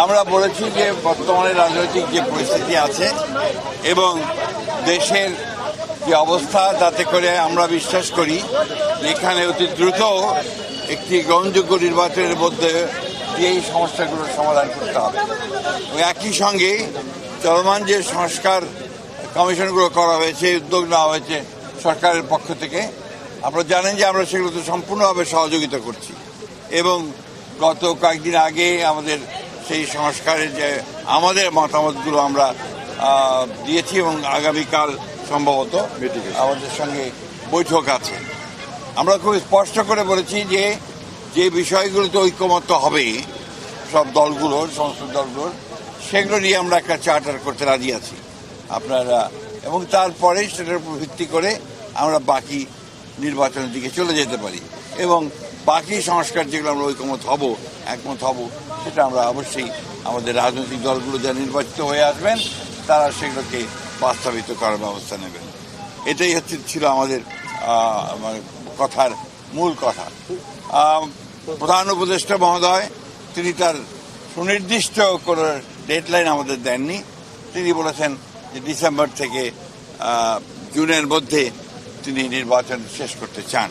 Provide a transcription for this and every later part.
আমরা বলেছি যে বর্তমানে রাজনৈতিক যে পরিস্থিতি আছে এবং দেশের যে অবস্থা, তাতে করে আমরা বিশ্বাস করি এখানে অতি দ্রুত একটি গ্রহণযোগ্য নির্বাচনের মধ্যে এই সমস্যাগুলোর সমাধান করতে হবে। একই সঙ্গে চলমান যে সংস্কার কমিশনগুলো করা হয়েছে, উদ্যোগ নেওয়া হয়েছে সরকারের পক্ষ থেকে, আপনারা জানেন যে আমরা সেগুলোতে সম্পূর্ণভাবে সহযোগিতা করছি। এবং গত কয়েকদিন আগে আমাদের সেই সংস্কারের যে আমাদের মতামতগুলো আমরা দিয়েছি এবং আগামীকাল সম্ভবত আমাদের সঙ্গে বৈঠক আছে। আমরা খুব স্পষ্ট করে বলেছি যে যে বিষয়গুলোতে ঐক্যমত্য হবে সব দলগুলোর সমস্ত দলগুলোর সেগুলো নিয়ে আমরা একটা চার্টার করতে রাজি আছি আপনারা। এবং তারপরে সেটার উপর ভিত্তি করে আমরা বাকি নির্বাচনের দিকে চলে যেতে পারি। এবং বাকি সংস্কার যেগুলো আমরা ঐকমত হব, একমত হব, সেটা আমরা অবশ্যই আমাদের রাজনৈতিক দলগুলো যা নির্বাচিত হয়ে আসবেন, তারা সেগুলোকে বাস্তবিত করার ব্যবস্থা নেবেন। এটাই হচ্ছে ছিল আমাদের মানে কথার মূল কথা। প্রধান উপদেষ্টা মহোদয়, তিনি তার সুনির্দিষ্ট কোনো ডেডলাইন আমাদের দেননি। তিনি বলেছেন যে ডিসেম্বর থেকে জুনের মধ্যে তিনি নির্বাচন শেষ করতে চান।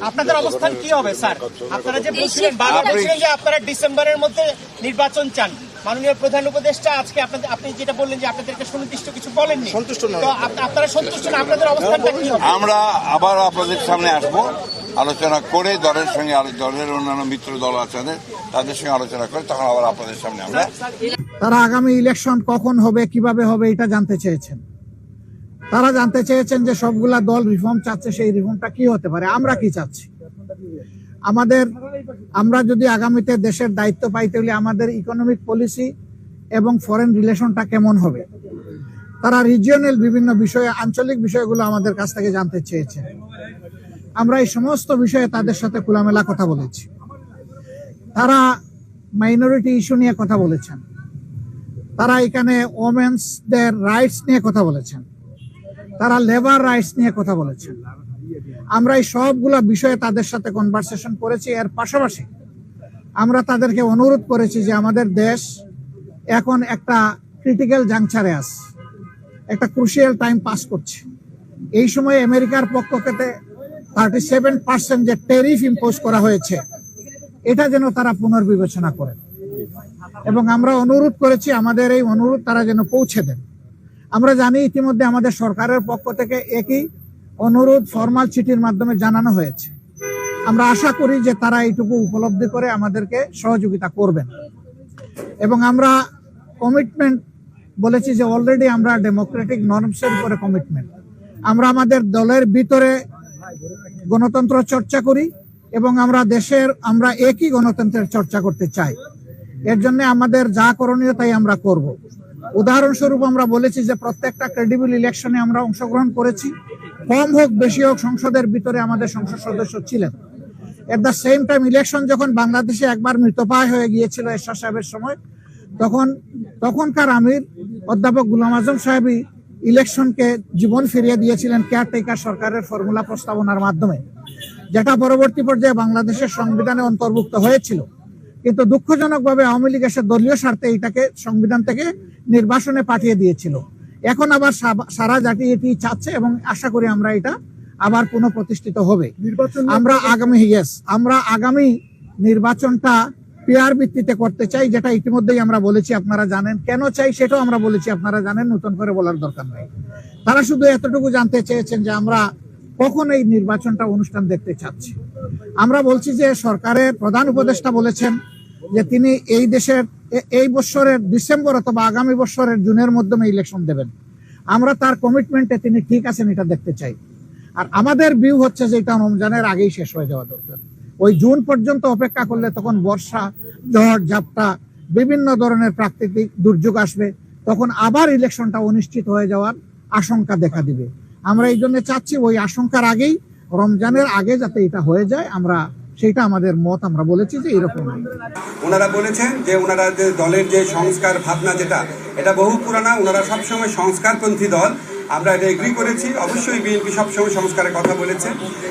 আপনাদের অবস্থান কি হবে স্যার? আপনারা যে বলছিলেন আপনি- বলছিলেন যে আপনারা ডিসেম্বরের মধ্যে নির্বাচন চান মাননীয় প্রধান উপদেষ্টা আজকে আপনাদের আপনি যেটা বললেন যে আপনাদেরকে সুনির্দিষ্ট কিছু বলেননি। সন্তুষ্ট তো আপ- আপনারা সন্তুষ্ট না? আপনাদের অবস্থানটা কি হবে? আমরা আবার আপনাদের সামনে আসব আলোচনা করে দলের সঙ্গে আলো- দলের অন্যান্য মিত্র দল আছে তাদের সঙ্গে আলোচনা করে তখন আবার আপনাদের সামনে আমরা তারা আগামী ইলেকশন কখন হবে কীভাবে হবে এটা জানতে চেয়েছেন। তারা জানতে চেয়েছেন যে সবগুলা দল রিফর্ম চাচ্ছে, সেই রিফর্মটা কি হতে পারে? আমরা কি চাচ্ছি? আমাদের, আমরা যদি আগামীতে দেশের দায়িত্ব পাইতে হলে আমাদের ইকোনমিক পলিসি এবং ফরেন রিলেশনটা কেমন হবে? তারা রিজিয়নাল বিভিন্ন বিষয়ে, আঞ্চলিক বিষয়গুলো আমাদের কাছ থেকে জানতে চেয়েছে। আমরা এই সমস্ত বিষয়ে তাদের সাথে খোলামেলা কথা বলেছি। তারা মাইনরিটি ইস্যু নিয়ে কথা বলেছেন। তারা এখানে ওমেন্সদের রাইটস নিয়ে কথা বলেছেন। তারা লেবার রাইটস নিয়ে কথা বলেছেন আমরা এই সবগুলা বিষয়ে তাদের সাথে কনভারসেশন করেছি, এর পাশাপাশি আমরা তাদেরকে অনুরোধ করেছি যে আমাদের দেশ এখন একটা ক্রিটিক্যাল জাংচারে আছে, একটা ক্রুশিয়াল টাইম পাস করছে। এই সময় আমেরিকার পক্ষ থেকে থার্টি সেভেন পার্সেন্ট যে টেরিফ ইম্পোজ করা হয়েছে, এটা যেন তারা পুনর্বিবেচনা করেন এবং আমরা অনুরোধ করেছি, আমাদের এই অনুরোধ তারা যেন পৌঁছে দেন। আমরা জানি ইতিমধ্যে আমাদের সরকারের পক্ষ থেকে একই অনুরোধ ফর্মাল চিঠির মাধ্যমে জানানো হয়েছে। আমরা আশা করি যে তারা এইটুকু উপলব্ধি করে আমাদেরকে সহযোগিতা করবেন। এবং আমরা কমিটমেন্ট বলেছি যে অলরেডি আমরা ডেমোক্রেটিক নর্মসের উপরে কমিটমেন্ট আমরা আমাদের দলের ভিতরে গণতন্ত্র চর্চা করি এবং আমরা দেশের, আমরা একই গণতন্ত্রের চর্চা করতে চাই। এর জন্য আমাদের যা করণীয় তাই আমরা করব। উদাহরণস্বরূপ আমরা বলেছি যে প্রত্যেকটা ক্রেডিবল ইলেকশনে আমরা অংশগ্রহণ করেছি। কম হোক, বেশি হোক, সংসদের ভিতরে আমাদের সংসদ সদস্য ছিলেন। At the same time election যখন বাংলাদেশে একবার মৃতপায় হয়ে গিয়েছিল এরশাদ সাহেবের সময়, তখন তখনকার আমির অধ্যাপক গুলাম আজম সাহেবই ইলেকশনকে জীবন ফিরিয়ে দিয়েছিলেন কেয়ারটেকার সরকারের ফর্মুলা প্রস্তাবনার মাধ্যমে, যেটা পরবর্তী পর্যায়ে বাংলাদেশের সংবিধানে অন্তর্ভুক্ত হয়েছিল। কিন্তু দুঃখজনকভাবে আওয়ামী লীগ এসে দলীয় স্বার্থে এটাকে সংবিধান থেকে নির্বাসনে পাঠিয়ে দিয়েছিল। এখন আবার সারা জাতি এটি চাচ্ছে এবং আশা করি আমরা এটা আবার পুনঃ প্রতিষ্ঠিত হবে আমরা আগামী ইয়েস আমরা আগামী নির্বাচনটা পেয়ার ভিত্তিতে করতে চাই যেটা ইতিমধ্যেই আমরা বলেছি আপনারা জানেন। কেন চাই সেটাও আমরা বলেছি আপনারা জানেন নতুন করে বলার দরকার নেই। তারা শুধু এতটুকু জানতে চেয়েছেন যে আমরা কখন এই নির্বাচনটা অনুষ্ঠান দেখতে চাচ্ছি। আমরা বলছি যে সরকারের প্রধান উপদেষ্টা বলেছেন যে তিনি এই দেশের এই বছরের ডিসেম্বর অথবা আগামী বছরের জুনের মাধ্যমে ইলেকশন দেবেন। আমরা তার কমিটমেন্টে তিনি ঠিক আছেন, এটা দেখতে চাই। আর আমাদের ভিউ হচ্ছে যে এটা রমজানের আগেই শেষ হয়ে যাওয়া দরকার। ওই জুন পর্যন্ত অপেক্ষা করলে তখন বর্ষা, ঝড়, ঝাপটা, বিভিন্ন ধরনের প্রাকৃতিক দুর্যোগ আসবে। তখন আবার ইলেকশনটা অনিশ্চিত হয়ে যাওয়ার আশঙ্কা দেখা দিবে। আমরা এই জন্য চাচ্ছি ওই আশঙ্কার আগেই রমজানের আগে যাতে এটা হয়ে যায়, আমরা সেটা আমাদের মত, আমরা বলেছি যে এরকম। ওনারা বলেছেন যে ওনারা যে দলের যে সংস্কার ভাবনা যেটা, এটা বহু পুরানা, ওনারা সবসময় সংস্কারপন্থী দল। আমরা এটা এগ্রি করেছি। অবশ্যই বিএনপি সবসময় সংস্কারের কথা বলেছে।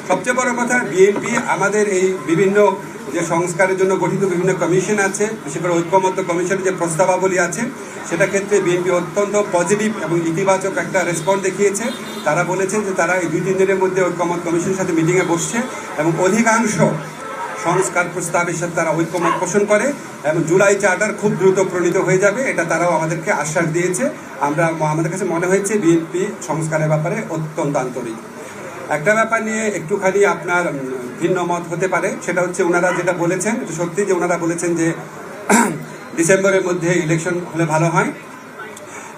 সবচেয়ে বড় কথা, বিএনপি আমাদের এই বিভিন্ন যে সংস্কারের জন্য গঠিত বিভিন্ন কমিশন আছে, বিশেষ করে ঐক্যমত্য কমিশনের যে প্রস্তাবাবলী আছে, সেটা ক্ষেত্রে বিএনপি অত্যন্ত পজিটিভ এবং ইতিবাচক একটা রেসপন্স দেখিয়েছে। তারা বলেছেন যে তারা এই দুই তিন দিনের মধ্যে ঐক্যমত কমিশনের সাথে মিটিংয়ে বসছে এবং অধিকাংশ সংস্কার প্রস্তাবের সাথে তারা ঐক্যমত পোষণ করে এবং জুলাই চার্টার খুব দ্রুত প্রণীত হয়ে যাবে, এটা তারাও আমাদেরকে আশ্বাস দিয়েছে। আমরা আমাদের কাছে মনে হয়েছে বিএনপি সংস্কারের ব্যাপারে অত্যন্ত আন্তরিক। একটা ব্যাপার নিয়ে একটুখানি আপনার ভিন্ন মত হতে পারে, সেটা হচ্ছে ওনারা যেটা বলেছেন সত্যি যে ওনারা বলেছেন যে ডিসেম্বরের মধ্যে ইলেকশন হলে ভালো হয়।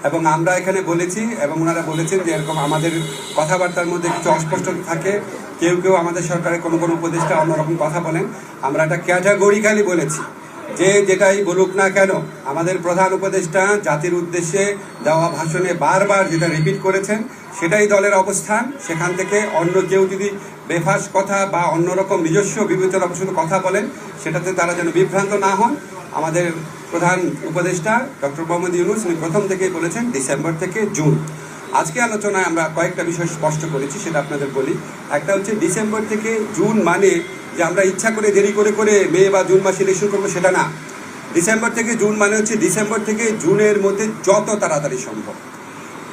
এবং আমরা এখানে বলেছি, এবং ওনারা বলেছেন যে এরকম আমাদের কথাবার্তার মধ্যে কিছু অস্পষ্ট থাকে কেউ কেউ আমাদের সরকারের কোনো কোনো উপদেষ্টা অন্যরকম কথা বলেন। আমরা একটা ক্যাটাগরিক্যালি বলেছি যে যেটাই বলুক না কেন, আমাদের প্রধান উপদেষ্টা জাতির উদ্দেশ্যে দেওয়া ভাষণে বারবার যেটা রিপিট করেছেন, সেটাই দলের অবস্থান। সেখান থেকে অন্য কেউ যদি বেফাস কথা বা অন্যরকম নিজস্ব বিবেচনা শুধু কথা বলেন, সেটাতে তারা যেন বিভ্রান্ত না হন। আমাদের প্রধান উপদেষ্টা ডক্টর মোহাম্মদ ইউনুস, উনি প্রথম থেকেই বলেছেন, ডিসেম্বর থেকে জুন। আজকে আলোচনায় আমরা কয়েকটা বিষয় স্পষ্ট করেছি, সেটা আপনাদের বলি। একটা হচ্ছে ডিসেম্বর থেকে জুন মানে যে আমরা ইচ্ছা করে দেরি করে করে মে বা জুন মাসে ইলেকশন করব, সেটা না। ডিসেম্বর থেকে জুন মানে হচ্ছে ডিসেম্বর থেকে জুনের মধ্যে যত তাড়াতাড়ি সম্ভব।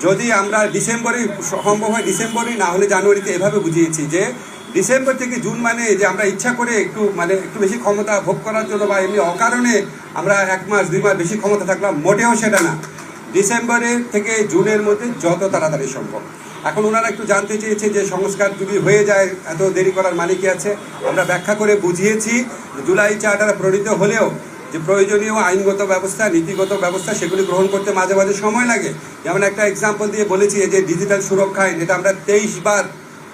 যদি আমরা ডিসেম্বরে সম্ভব হয়, ডিসেম্বরে না হলে জানুয়ারিতে এভাবে বুঝিয়েছি যে ডিসেম্বর থেকে জুন মানে যে আমরা ইচ্ছা করে একটু মানে একটু বেশি ক্ষমতা ভোগ করার জন্য বা এমনি অকারণে আমরা এক মাস, দুই মাস বেশি ক্ষমতা থাকলাম, মোটেও সেটা না। ডিসেম্বরের থেকে জুনের মধ্যে যত তাড়াতাড়ি সম্ভব। এখন ওনারা একটু জানতে চেয়েছে যে সংস্কার যদি হয়ে যায়, এত দেরি করার মানে কি আছে? আমরা ব্যাখ্যা করে বুঝিয়েছি, জুলাই চার্টার প্রণীত হলেও যে প্রয়োজনীয় আইনগত ব্যবস্থা, নীতিগত ব্যবস্থা, সেগুলি গ্রহণ করতে মাঝে মাঝে সময় লাগে। যেমন একটা এক্সাম্পল দিয়ে বলেছি যে ডিজিটাল সুরক্ষা আইন, এটা আমরা তেইশ বার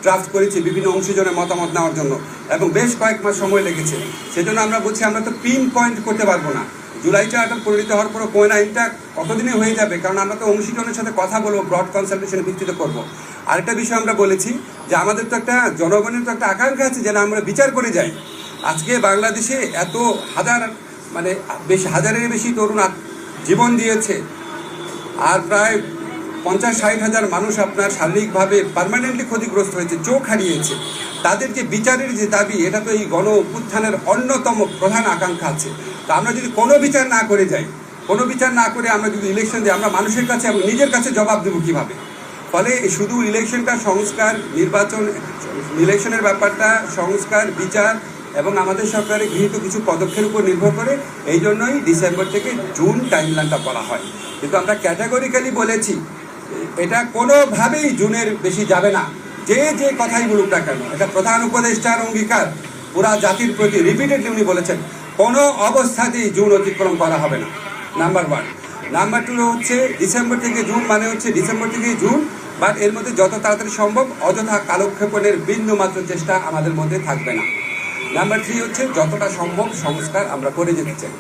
ড্রাফট করেছি বিভিন্ন অংশীজনের মতামত নেওয়ার জন্য। এবং বেশ কয়েক মাস সময় লেগেছে। সেজন্য আমরা বলছি, আমরা তো পিন পয়েন্ট করতে পারব না। জুলাই চার্টার পরিণত হওয়ার পর কোন আইনটা কতদিনে হয়ে যাবে? কারণ আমরা তো অংশীজনের সাথে কথা বলব ব্রড কনসালটেশনের ভিত্তিতে করব। আরেকটা বিষয় আমরা বলেছি যে আমাদের তো একটা, জনগণের তো একটা আকাঙ্ক্ষা আছে যেন আমরা বিচার করে যাই। আজকে বাংলাদেশে এত হাজার মানে বেশ হাজারের বেশি তরুণ জীবন দিয়েছে। আর প্রায় পঞ্চাশ ষাট হাজার মানুষ আপনার শারীরিকভাবে পার্মানেন্টলি ক্ষতিগ্রস্ত হয়েছে, চোখ হারিয়েছে। তাদের যে বিচারের যে দাবি, এটা তো এই গণ অভ্যুত্থানের অন্যতম প্রধান আকাঙ্ক্ষা আছে। তা আমরা যদি কোনো বিচার না করে যাই, কোনো বিচার না করে আমরা যদি ইলেকশন দিই, আমরা মানুষের কাছে এবং নিজের কাছে জবাব দেবো কীভাবে? ফলে শুধু ইলেকশনটা সংস্কার, নির্বাচন ইলেকশনের ব্যাপারটা সংস্কার, বিচার এবং আমাদের সরকারের গৃহীত কিছু পদক্ষেপের উপর নির্ভর করে এই জন্যই ডিসেম্বর থেকে জুন টাইমলাইনটা বলা হয়। কিন্তু আমরা ক্যাটাগরিক্যালি বলেছি, এটা কোনোভাবেই জুনের বেশি যাবে না। যে যে কথাই বলুক না কেন, এটা প্রধান উপদেষ্টার অঙ্গীকার। পুরা জাতির প্রতি রিপিটেডলি উনি বলেছেন, কোনো অবস্থাতেই জুন অতিক্রম করা হবে না। নাম্বার ওয়ান নাম্বার টু হচ্ছে ডিসেম্বর থেকে জুন মানে হচ্ছে ডিসেম্বর থেকে জুন বাট এর মধ্যে যত তাড়াতাড়ি সম্ভব অযথা কালক্ষেপণের বিন্দু মাত্র চেষ্টা আমাদের মধ্যে থাকবে না। নাম্বার থ্রি হচ্ছে, যতটা সম্ভব সংস্কার আমরা করে যেতে চাই।